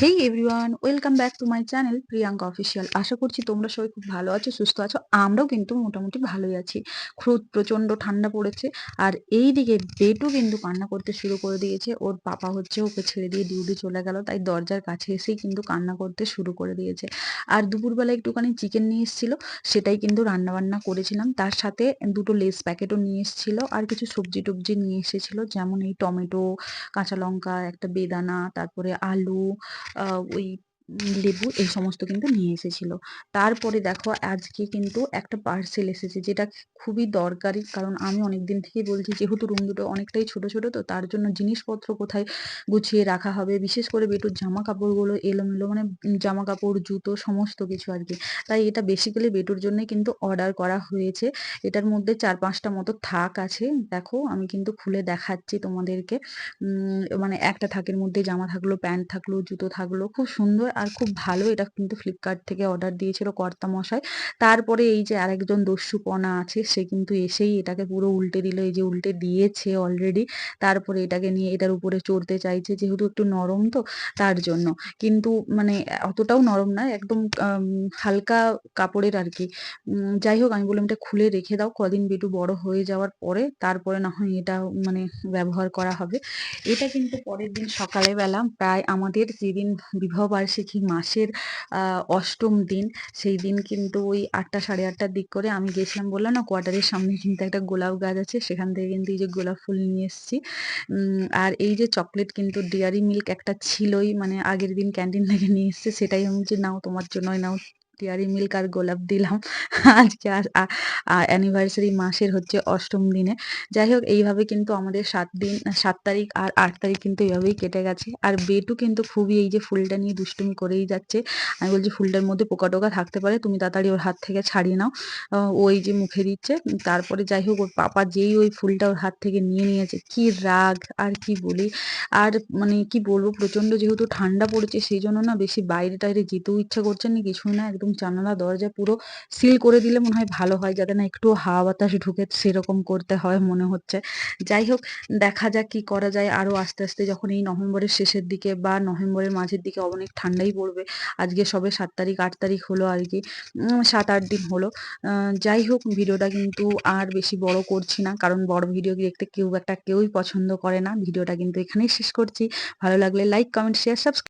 Hey everyone welcome back to my channel Priyanka official আশা করছি তোমরা সবাই খুব ভালো আছো, সুস্থ আছো। আমরাও কিন্তু মোটামুটি ভালোই আছি। খুব প্রচণ্ড ঠান্ডা পড়েছে আর এই দিকে বেটু কিন্তু কান্না করতে শুরু করে দিয়েছে। ওর পাপা হচ্ছে ওকে ছেড়ে দিয়ে ডিউটি চলে গেল, তাই দরজার কাছে এসেই কিন্তু কান্না করতে শুরু করে দিয়েছে। আর দুপুরবেলা একটুখানি চিকেন নিয়ে এসেছিল, সেটাই কিন্তু রান্নাবান্না করেছিলাম। তার সাথে দুটো লেস প্যাকেটও নিয়ে এসেছিল আর কিছু সবজি টবজি নিয়ে এসেছিল, যেমন এই টমেটো, কাঁচা লঙ্কা, একটা বেদানা, তারপরে আলু আহ ওই লেবু এই সমস্ত কিন্তু নিয়ে এসেছিল। তারপরে দেখো আজকে কিন্তু একটা পার্সেল এসেছে যেটা খুবই দরকারি। কারণ আমি অনেক দিন থেকেই বলছি, যেহেতু রুম দুটো অনেকটাই ছোট ছোট, তো তার জন্য জিনিসপত্র কোথায় গুছিয়ে রাখা হবে? বিশেষ করে বেটুর জামা কাপড়গুলো এলোমেলো মানে জামা কাপড় জুতো, সমস্ত কিছু আর কি। তাই এটা বেসিক্যালি বেটুর জন্যই কিন্তু অর্ডার করা হয়েছে। এটার মধ্যে চার পাঁচটা মতো থাক আছে। দেখো আমি কিন্তু খুলে দেখাচ্ছি তোমাদেরকে। মানে একটা থাকের মধ্যে জামা থাকল, প্যান্ট থাকল, জুতো থাকল। খুব সুন্দর আর খুব ভালো এটা কিন্তু ফ্লিপকার্ট থেকে অর্ডার দিয়েছিল কর্তা মশাই তারপরে এই যে আরেকজন দস্যুপনা আছে, সে কিন্তু এসেই এটাকে পুরো উল্টে দিল, এই যে উল্টে দিয়েছে অলরেডি তারপরে এটাকে নিয়ে এটার উপরে চড়তে চাইছে, যেহেতু একটু নরম তো, তার জন্য। কিন্তু মানে অতটাও নরম না, একদম হালকা কাপড়ের আর কি। যাই হোক, আমি বললাম এটা খুলে রেখে দাও, কদিন বেটু বড় হয়ে যাওয়ার পরে, তারপরে না হয় এটা মানে ব্যবহার করা হবে। এটা কিন্তু পরের দিন সকালে বেলা প্রায় আমাদের যেদিন বিবাহ বার্ষিকী মাসের অষ্টম দিন। সেই দিন কিন্তু ওই আটটা সাড়ে আটটার দিক করে আমি গেছিলাম বললাম, না, কোয়ার্টারের সামনে কিন্তু একটা গোলাপ গাছ আছে, সেখান থেকে কিন্তু এই যে গোলাপ ফুল নিয়ে এসেছি। আর এই যে চকলেট কিন্তু ডেয়ারি মিল্ক একটা ছিলই মানে আগের দিন ক্যান্টিন থেকে নিয়ে এসছে, সেটাই আমি যে নাও তোমার জন্যই নাও ডেয়ারি মিল্ক আর গোলাপ দিলাম। আজকে আর অ্যানিভার্সারি মাসের হচ্ছে অষ্টম দিনে। যাই হোক, এইভাবে কিন্তু আমাদের সাত দিন, সাত তারিখ আর আট তারিখ কিন্তু এইভাবেই কেটে গেছে। আর বেটু কিন্তু খুবই এই যে ফুলটা নিয়ে দুষ্টুমি করেই যাচ্ছে। আমি বলছি, ফুলটার মধ্যে পোকা টোকা থাকতে পারে, তুমি তাড়াতাড়ি ওর হাত থেকে ছাড়িয়ে নাও। ওই যে মুখে দিচ্ছে। তারপরে যাই হোক, ওর পাপা যেই ওই ফুলটা ওর হাত থেকে নিয়ে নিয়েছে। কি রাগ, আর কি বলি? আর মানে কি বলব প্রচণ্ড যেহেতু ঠান্ডা পড়েছে, সেই জন্য না বেশি বাইরে টাইরে যেতেও ইচ্ছা করছে না, কিছুই না, একদম জানালা, দরজা পুরো সিল করে দিলে মনে হয় ভালো হয়, যাতে না একটু হাওয়া বাতাস ঢুকে সেরকম করতে হয় মনে হচ্ছে। যাই হোক, দেখা যাক কি করা যায়। আরও আস্তে আস্তে যখন এই নভেম্বরের শেষের দিকে বা নভেম্বরের মাঝের দিকে অনেক ঠান্ডাই পড়বে, আজকে সবে সাত তারিখ, আট তারিখ হলো আর কি সাত, আট দিন হলো। যাই হোক, ভিডিওটা কিন্তু আর বেশি বড় করছি না, কারণ বড় ভিডিও দেখতে কেউ একটা কেউই পছন্দ করে না। ভিডিওটা কিন্তু এখানেই শেষ করছি। ভালো লাগলে লাইক কমেন্ট শেয়ার সাবস্ক্রাইব